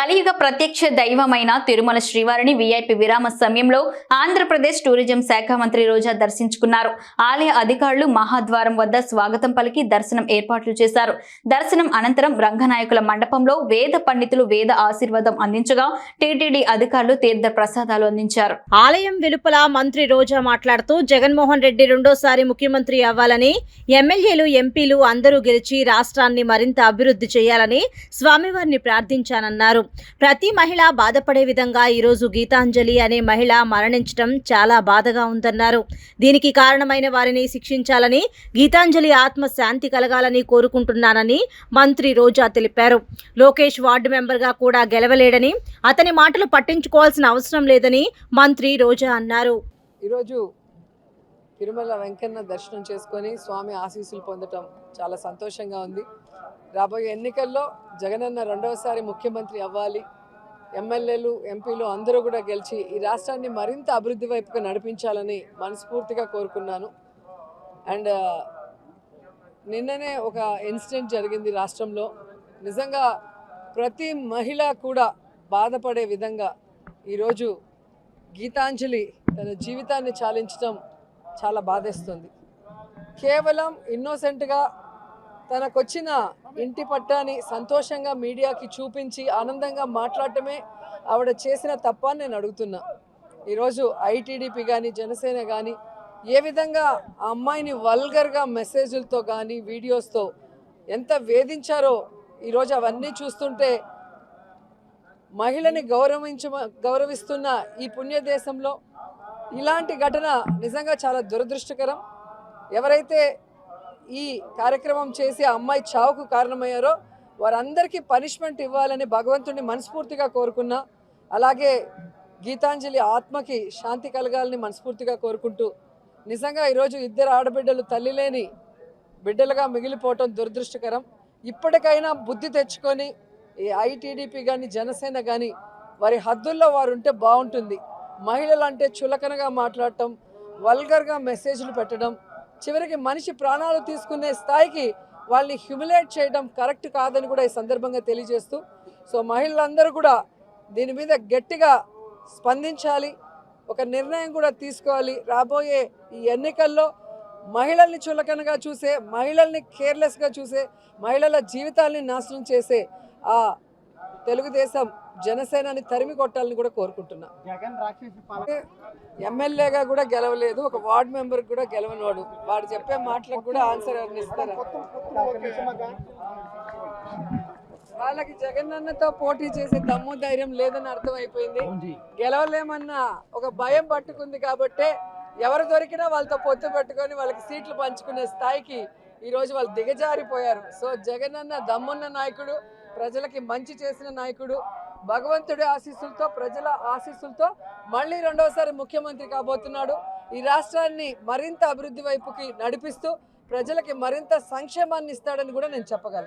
కలియుగ ప్రత్యక్ష దైవమైన తిరుమల శ్రీవారిని వీఐపీ విరామ సమయంలో ఆంధ్రప్రదేశ్ టూరిజం శాఖ మంత్రి రోజా దర్శించుకున్నారు. ఆలయ అధికారులు మహాద్వారం వద్ద స్వాగతం పలికి దర్శనం ఏర్పాట్లు చేశారు. దర్శనం అనంతరం రంగనాయకుల మండపంలో వేద పండితులు వేద ఆశీర్వాదం అందించగా టీటీడీ అధికారులు తీర్థ ప్రసాదాలు అందించారు. ఆలయం వెలుపల మంత్రి రోజా మాట్లాడుతూ జగన్మోహన్ రెడ్డి రెండోసారి ముఖ్యమంత్రి అవ్వాలని ఎమ్మెల్యేలు ఎంపీలు అందరూ గెలిచి రాష్ట్రాన్ని మరింత అభివృద్ధి చేయాలని స్వామివారిని ప్రార్థించానన్నారు. ప్రతి మహిళ బాధపడే విధంగా ఈరోజు గీతాంజలి అనే మహిళ మరణించడం చాలా బాధగా ఉందన్నారు. దీనికి కారణమైన వారిని శిక్షించాలని గీతాంజలి ఆత్మ శాంతి కలగాలని కోరుకుంటున్నానని మంత్రి రోజా తెలిపారు. లోకేష్ వార్డు మెంబర్గా కూడా గెలవలేడని అతని మాటలు పట్టించుకోవాల్సిన అవసరం లేదని మంత్రి రోజా అన్నారు. ఈరోజు తిరుమల వెంకన్న దర్శనం చేసుకొని స్వామి ఆశీస్సులు పొందటం చాలా సంతోషంగా ఉంది. రాబోయే ఎన్నికల్లో జగనన్న రెండవసారి ముఖ్యమంత్రి అవ్వాలి. ఎమ్మెల్యేలు ఎంపీలు అందరూ కూడా గెలిచి ఈ రాష్ట్రాన్ని మరింత అభివృద్ధి వైపుగా నడిపించాలని మనస్ఫూర్తిగా కోరుకున్నాను. అండ్ నిన్ననే ఒక ఇన్సిడెంట్ జరిగింది రాష్ట్రంలో. నిజంగా ప్రతి మహిళ కూడా బాధపడే విధంగా ఈరోజు గీతాంజలి తన జీవితాన్ని చాలించడం చాలా బాధేస్తుంది. కేవలం ఇన్నోసెంట్గా తనకొచ్చిన ఇంటి పట్టాని సంతోషంగా మీడియాకి చూపించి ఆనందంగా మాట్లాడటమే ఆవిడ చేసిన తప్ప నేను అడుగుతున్నా. ఈరోజు ఐటీడీపీ కానీ జనసేన కానీ ఏ విధంగా ఆ అమ్మాయిని వల్గర్గా మెసేజ్లతో కానీ వీడియోస్తో ఎంత వేధించారో ఈరోజు అవన్నీ చూస్తుంటే మహిళని గౌరవించ గౌరవిస్తున్న ఈ పుణ్యదేశంలో ఇలాంటి ఘటన నిజంగా చాలా దురదృష్టకరం. ఎవరైతే ఈ కార్యక్రమం చేసి ఆ అమ్మాయి చావుకు కారణమయ్యారో వారందరికీ పనిష్మెంట్ ఇవ్వాలని భగవంతుడిని మనస్ఫూర్తిగా కోరుకున్నా అలాగే గీతాంజలి ఆత్మకి శాంతి కలగాలని మనస్ఫూర్తిగా కోరుకుంటూ నిజంగా ఈరోజు ఇద్దరు ఆడబిడ్డలు తల్లి లేని బిడ్డలుగా మిగిలిపోవటం దురదృష్టకరం. ఇప్పటికైనా బుద్ధి తెచ్చుకొని ఈ ఐటీడీపీ కానీ జనసేన కానీ వారి హద్దుల్లో వారు ఉంటే బాగుంటుంది. మహిళలు అంటే చులకనగా మాట్లాడటం వల్గర్గా మెసేజ్లు పెట్టడం చివరికి మనిషి ప్రాణాలు తీసుకునే స్థాయికి వాళ్ళని హ్యూమిలేట్ చేయడం కరెక్ట్ కాదని కూడా ఈ సందర్భంగా తెలియజేస్తూ సో మహిళలందరూ కూడా దీని మీద గట్టిగా స్పందించాలి ఒక నిర్ణయం కూడా తీసుకోవాలి. రాబోయే ఈ ఎన్నికల్లో మహిళల్ని చులకనగా చూసే మహిళల్ని కేర్లెస్గా చూసే మహిళల జీవితాల్ని నాశనం చేసే ఆ తెలుగుదేశం జనసేనని తరిమి కొట్టాలని కూడా కోరుకుంటున్నా. ఎమ్మెల్యేగా కూడా గెలవలేదు ఒక వార్డ్ మెంబర్ కూడా గెలవనోడు. వాడు చెప్పే మాటలకు కూడా ఆన్సర్ ఎవరిని ఇస్తారా? వాళ్ళకి జగనన్నతో పోటీ చేసే దమ్ము ధైర్యం లేదని అర్థమైపోయింది. గెలవలేమన్న ఒక భయం పట్టుకుంది కాబట్టే ఎవరు దొరికినా వాళ్ళతో పొత్తు పెట్టుకొని వాళ్ళకి సీట్లు పంచుకునే స్థాయికి ఈ రోజు వాళ్ళు దిగజారిపోయారు. సో జగనన్న దమ్మున్న నాయకుడు ప్రజలకి మంచి చేసిన నాయకుడు. భగవంతుడి ఆశీస్సులతో ప్రజల ఆశీస్సులతో మళ్ళీ రెండవసారి ముఖ్యమంత్రి కాబోతున్నాడు. ఈ రాష్ట్రాన్ని మరింత అభివృద్ధి వైపుకి నడిపిస్తూ ప్రజలకి మరింత సంక్షేమాన్ని ఇస్తాడని కూడా నేను చెప్పగలను.